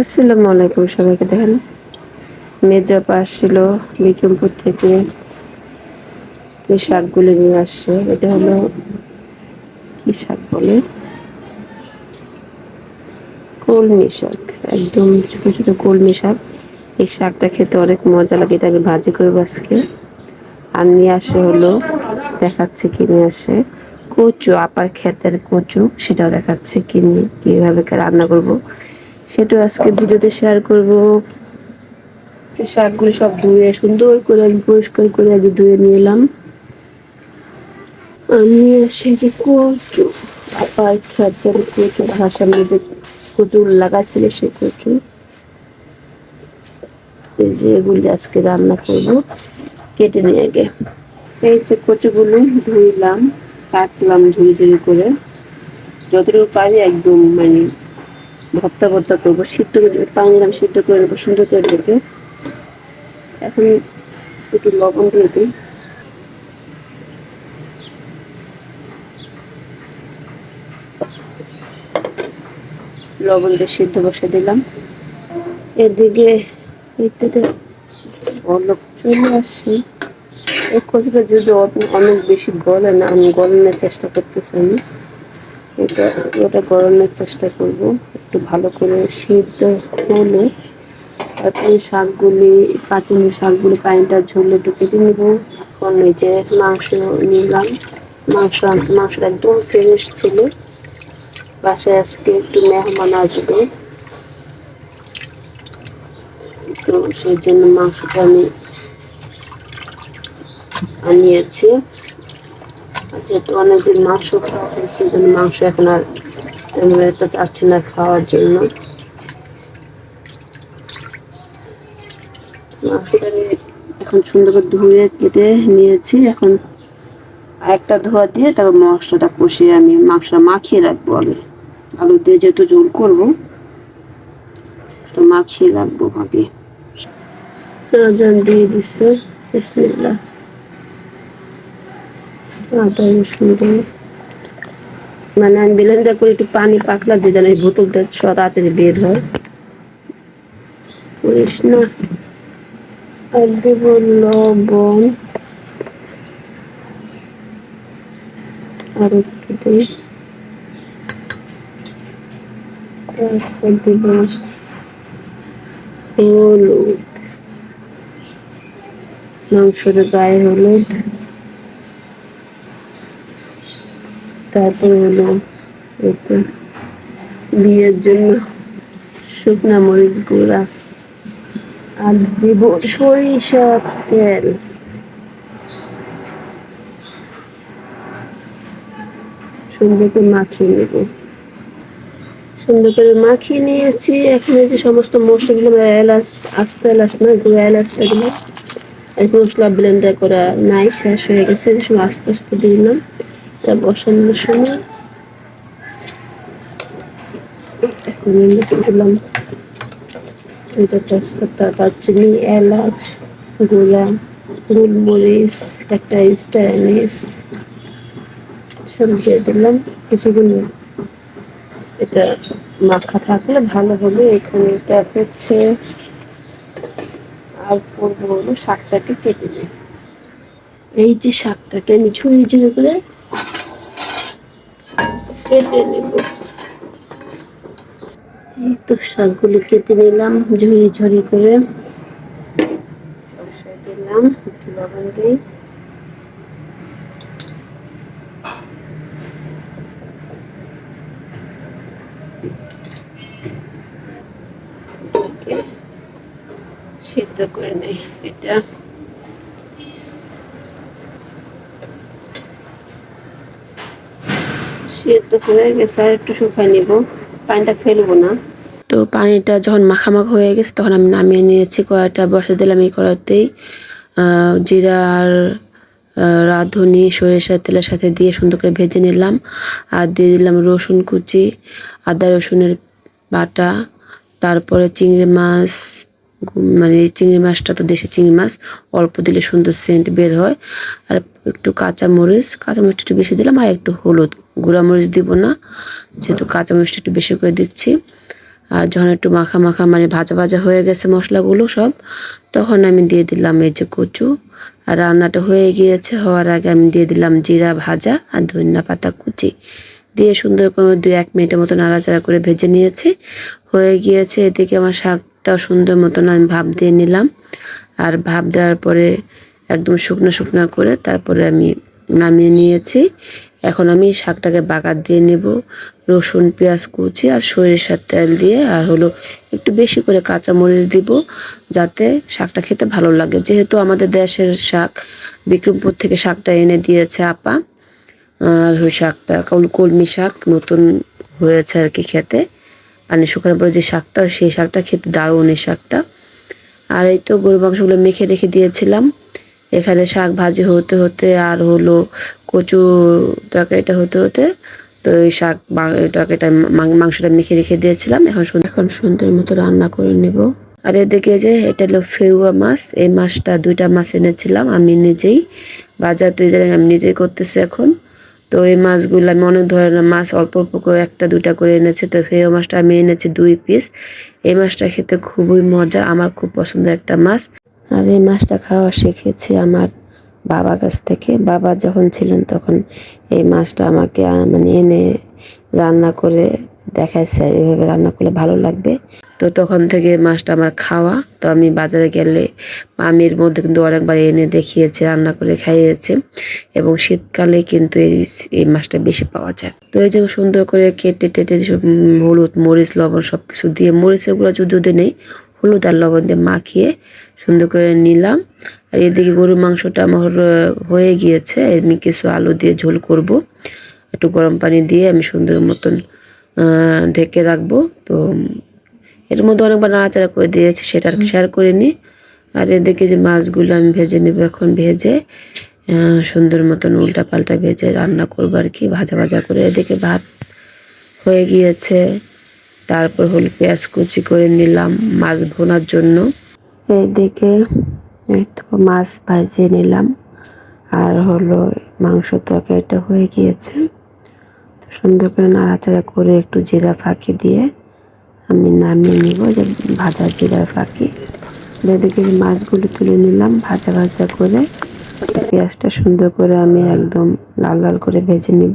আসসালামু আলাইকুম, সবাইকে দেখেন। মেজপা আসছিল বিক্রমপুর থেকে। এই শাকগুলো নিয়ে আসছে। এটা হলো কি শাক বলে? কলমি শাক। একদম ছোটো ছোটো কলমি শাক। এই শাকটা খেতে অনেক মজা লাগে এটাকে ভাজি করব আজকে। আর নিয়ে আসে হলো, দেখাচ্ছে কি নিয়ে আসে। কচু, আপার ক্ষেতের কচু, সেটাও দেখাচ্ছে কি নিয়ে, কীভাবে রান্না করব। সেটাও আজকে ভিডিওতে শেয়ার করব। শাকগুলো সব ধুয়ে, সুন্দর করে আমি পরিষ্কার করে আগে ধুয়ে নিয়ে এলাম। আমি আসে যে কচু আপার ক্ষেতের কচু ঘাস সামনে যে কচু লাগাচ্ছিল সেই কচু। এই যে এগুলি আজকে রান্না করব, কেটে নিয়ে আগে। এই যে কচুগুলো ধুইলাম কাটলাম ঝুড়ি ঝুড়ি করে। যতটুকু পারি একদম মানে ভর্তা ভর্তা করব, সিদ্ধ করে পানি দিলাম সিদ্ধ করে নেব সুন্দর করে রেখে এখন একটু লবণ দিয়ে দিই। লবণ দিয়ে সিদ্ধ বসে দিলাম। এদিকে এতে অনেক চলে আসছে। এই কচুটা যদি অনেক বেশি গলে না, আমি গলানোর চেষ্টা করতেছি আমি। এটা ওটা গলানোর চেষ্টা করব। একটু ভালো করে সিদ্ধ হলে তারপরে শাকগুলি কাটুনি শাকগুলি, পানিটা ঝরলে একটু কেটে নেব। এখন এই যে মাংস নিলাম। মাংস আনছে। মাংসটা একদম ফ্রেশ ছিল। বাসায় আজকে একটু মেহমান আসবে। তো সেই জন্য মাংসটা আমি আনিয়েছি। যেহেতু অনেকদিন মাংস খাওয়া হয়েছে, সেই জন্য মাংস এখন আর তেমন একটা না খাওয়ার জন্য। মাংসটা এখন সুন্দর করে ধুয়ে কেটে নিয়েছি। এখন একটা ধোয়া দিয়ে তারপর মশলাটা কষিয়ে আমি মাংসটা মাখিয়ে রাখব আগে। আলু দিয়ে যেহেতু জোল করব সেটা মাখিয়ে রাখব আগে। আজান দিয়ে দিচ্ছে বিসমিল্লা আদা রসুন মানে আমি ব্লেন্ডার করে একটু পানি পাতলা দিয়ে যেন এই বোতলটা তাড়াতাড়ি বের হয়। করিস না। আর দেব লবণ। আর একটু দেব হলুদ। মাংসের গায়ে হলুদ। তারপর হলো একটু বিয়ের জন্য শুকনা মরিচ গুঁড়া আর দিব সরিষার তেল। সুন্দর করে মাখিয়ে নেব। সুন্দর করে মাখিয়ে নিয়েছি। এখন এই যে সমস্ত মশলাগুলো এলাচ, আস্ত এলাচ না, গুঁড়া এলাচটা দিলাম। এখন মশলা ব্লেন্ডার করা নাই, শেষ হয়ে গেছে। যে সময় আস্তে আস্তে দিলাম। বসানোর সময় এখন দিলাম দুইটা তেজপাতা দারচিনি এলাচ গোলা গোলমরিচ, একটা স্টার সব দিয়ে দিলাম। কিছুক্ষণ এটা মাখা থাকলে ভালো হবে, এখানে এটা হচ্ছে। আর করব হলো শাকটাকে কেটে নেই এই যে শাকটাকে আমি ছুরি ঝুড়ি করে কেটে নেব। এই তো শাকগুলি কেটে নিলাম ঝুড়ি ঝুড়ি করে। বসাই দিলাম একটু লবণ দিই। সিদ্ধ করে নেই এটা। সিদ্ধ হয়ে গেছে, আর একটু শুকাই নিব। পানিটা ফেলব না। তো পানিটা যখন মাখামাখা হয়ে গেছে, তখন আমি নামিয়ে নিয়েছি কড়াইটা, বসে দিলাম এই কড়াইতেই। জিরা আর রাঁধুনি, সরিষার তেলের সাথে দিয়ে সুন্দর করে ভেজে নিলাম। আর দিয়ে দিলাম রসুন কুচি, আদা রসুনের বাটা, তারপরে চিংড়ি মাছ মানে চিংড়ি মাছটা তো দেশি চিংড়ি মাছ, অল্প দিলে সুন্দর সেন্ট বের হয়। আর একটু কাঁচা মরিচ কাঁচা মরিচটা একটু বেশি দিলাম, আর একটু হলুদ। গুঁড়া মরিচ দিব না, যেহেতু কাঁচা মরিচটা একটু বেশি করে দিচ্ছি। আর যখন একটু মাখা মাখা মানে ভাজা ভাজা হয়ে গেছে মশলাগুলো সব, তখন আমি দিয়ে দিলাম এই যে কচু। আর রান্নাটা হয়ে গিয়েছে, হওয়ার আগে আমি দিয়ে দিলাম জিরা ভাজা আর ধনিয়া পাতা কুচি। দিয়ে সুন্দর করে দু এক মিনিটের মতো নাড়াচাড়া করে ভেজে নিয়েছি। হয়ে গিয়েছে এদিকে আমার শাকটাও সুন্দর মতন আমি ভাপ দিয়ে নিলাম। আর ভাপ দেওয়ার পরে একদম শুকনো শুকনো করে তারপরে আমি নামিয়ে নিয়েছি। এখন আমি শাকটাকে বাগার দিয়ে নেব। রসুন, পেঁয়াজ, কুচি আর সরিষার তেল দিয়ে। আর হলো একটু বেশি করে কাঁচা মরিচ দিব যাতে শাকটা খেতে ভালো লাগে। যেহেতু আমাদের দেশের শাক, বিক্রমপুর থেকে শাকটা এনে দিয়েছে আপা। আর ওই শাকটা কলমি শাক নতুন হয়েছে আর কি খেতে। পানি শুকানোর পরে যে শাকটা সেই শাকটা খেতে দারুণ এই শাকটা। আর এই তো গরু মাংসগুলো মেখে রেখে দিয়েছিলাম। এখানে শাক ভাজি হতে হতে আর হলো কচু তরকারিটা হতে হতে তো ওই শাক তরকারিটা মাংসটা মেখে রেখে দিয়েছিলাম। এখন এখন সুন্দর মতো রান্না করে নেব। আর এদিকে যে এটা হলো ফেউয়া মাছ এই মাছটা দুইটা মাছ এনেছিলাম। আমি নিজেই বাজার তুই আমি নিজেই করতেছি এখন। তো এই মাছগুলো আমি অনেক ধরনের মাছ অল্প অল্প করে একটা দুটা করে এনেছি। তো ফেও মাছটা আমি এনেছি দুই পিস এই মাছটা খেতে খুবই মজা, আমার খুব পছন্দের একটা মাছ। আর এই মাছটা খাওয়া শিখেছি আমার বাবার কাছ থেকে। বাবা যখন ছিলেন তখন এই মাছটা আমাকে মানে এনে রান্না করে দেখাইছে এভাবে রান্না করলে ভালো লাগবে? তো তখন থেকে মাছটা আমার খাওয়া। তো আমি বাজারে গেলে আমির মধ্যে কিন্তু অনেকবার এনে দেখিয়েছে, রান্না করে খাইয়েছে এবং শীতকালে কিন্তু এই মাছটা বেশি পাওয়া যায়। তো এই যে সুন্দর করে কেটে, টেটে সব হলুদ, মরিচ, লবণ সব কিছু দিয়ে, মরিচের গুঁড়া যদি নেই, হলুদ আর লবণ দিয়ে মাখিয়ে সুন্দর করে নিলাম। আর এদিকে গরুর মাংসটা আমার হয়ে গিয়েছে। আমি কিছু আলু দিয়ে ঝোল করব। একটু গরম পানি দিয়ে আমি সুন্দর মতন ঢেকে রাখব। তো এর মধ্যে অনেকবার নাড়াচাড়া করে দিয়েছি সেটা আর শেয়ার করিনি। আর এদিকে যে মাছগুলো আমি ভেজে নেব এখন ভেজে সুন্দর মতন উল্টা পাল্টা ভেজে রান্না করব আর কি ভাজা ভাজা করে। এদিকে ভাত হয়ে গিয়েছে তারপর হল পেঁয়াজ কুচি করে নিলাম মাছ ভোনার জন্য। এইদিকে তো মাছ ভাজিয়ে নিলাম আর হলো মাংস তরকারিটা হয়ে গিয়েছে। সুন্দর করে নাড়াচাড়া করে একটু জিরা ফাঁকি দিয়ে আমি নামিয়ে নিব যে ভাজা জিরার ফাঁকি। এদিকে মাছগুলো তুলে নিলাম, ভাজা ভাজা করে পেঁয়াজটা সুন্দর করে আমি একদম লাল লাল করে ভেজে নিব।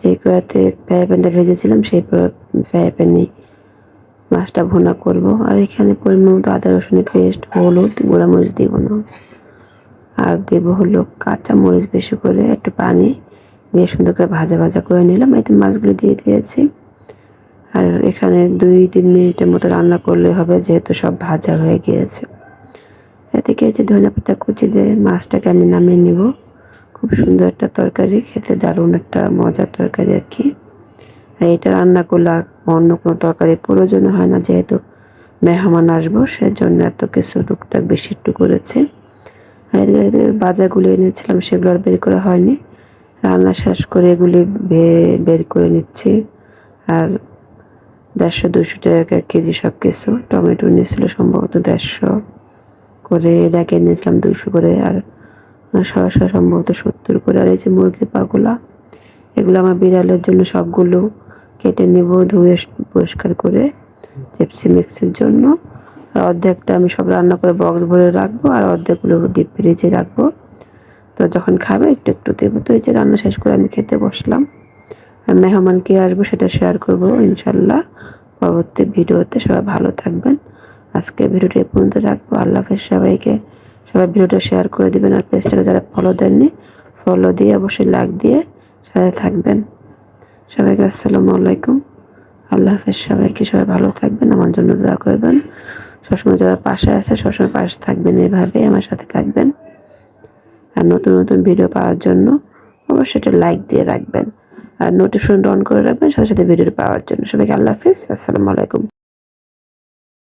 যে কড়াতে ফ্রাই প্যানটা ভেজেছিলাম, সেই ফ্রাই প্যানে মাছটা ভুনা করব। আর এখানে পরিমাণ মতো আদা, রসুনের পেস্ট, হলুদ গোড়ামরিচ দিব না। আর দেব হলো কাঁচা মরিচ বেশি করে, একটু পানি দিয়ে সুন্দর করে ভাজা ভাজা করে নিলাম। এতে মাছগুলো দিয়ে দিয়েছি। আর এখানে দুই তিন মিনিটের মতো রান্না করলে হবে, যেহেতু সব ভাজা হয়ে গিয়েছে। এদিকে যে ধনে পাতা কুচি দিয়ে মাছটাকে আমি নামিয়ে নিব। খুব সুন্দর একটা তরকারি, খেতে দারুণ একটা মজার তরকারি আর কি। আর এটা রান্না করলে আর অন্য কোনো তরকারি প্রয়োজন হয় না, যেহেতু মেহমান আসব, সেজন্য এত কিছু টুকটাক বেশি একটু করেছে। আর এদিকে বাজারগুলো এনেছিলাম, সেগুলো আর বের করা হয়নি। রান্না শেষ করে এগুলি বের করে নিচ্ছি। আর দেড়শো দুশো টাকা কেজি সব কিছু টমেটো নিয়েছিল সম্ভবত দেড়শো করে এটাকে নিয়েছিলাম দুশো করে, আর সরাসরি সম্ভবত সত্তর করে, আর এই যে মুরগির পাগুলা, এগুলো আমার বিড়ালের জন্য সবগুলো কেটে নেব, ধুয়ে পরিষ্কার করে, চেপসি মিক্সির জন্য। আর অর্ধেকটা আমি সব রান্না করে বক্স ভরে রাখব, আর অর্ধেকগুলো ডিপ ফ্রিজে রাখব। তো যখন খাবে, একটু একটু দেবো। তো এই যে রান্না শেষ করে আমি খেতে বসলাম। আর মেহমান কে আসব সেটা শেয়ার করব ইনশাল্লাহ পরবর্তী ভিডিওতে সবাই ভালো থাকবেন। আজকে ভিডিওটা এ পর্যন্ত রাখব। আল্লাহ হাফেজ সবাইকে। সবাই ভিডিওটা শেয়ার করে দিবেন আর পেজটাকে যারা ফলো দেননি ফলো দিয়ে অবশ্যই লাইক দিয়ে সাথে থাকবেন। সবাইকে আসসালামু আলাইকুম। আল্লাহ হাফেজ সবাইকে। সবাই ভালো থাকবেন। আমার জন্য দোয়া করবেন। সবসময় যারা পাশে আছে, সবসময় পাশে থাকবেন। এভাবেই আমার সাথে থাকবেন। আর নতুন নতুন ভিডিও পাওয়ার জন্য অবশ্যই একটা লাইক দিয়ে রাখবেন। আর নোটিফিকেশন অন করে রাখবেন, সাথে সাথে ভিডিও পাওয়ার জন্য। সবাইকে আল্লাহ হাফিজ, আসসালামু আলাইকুম।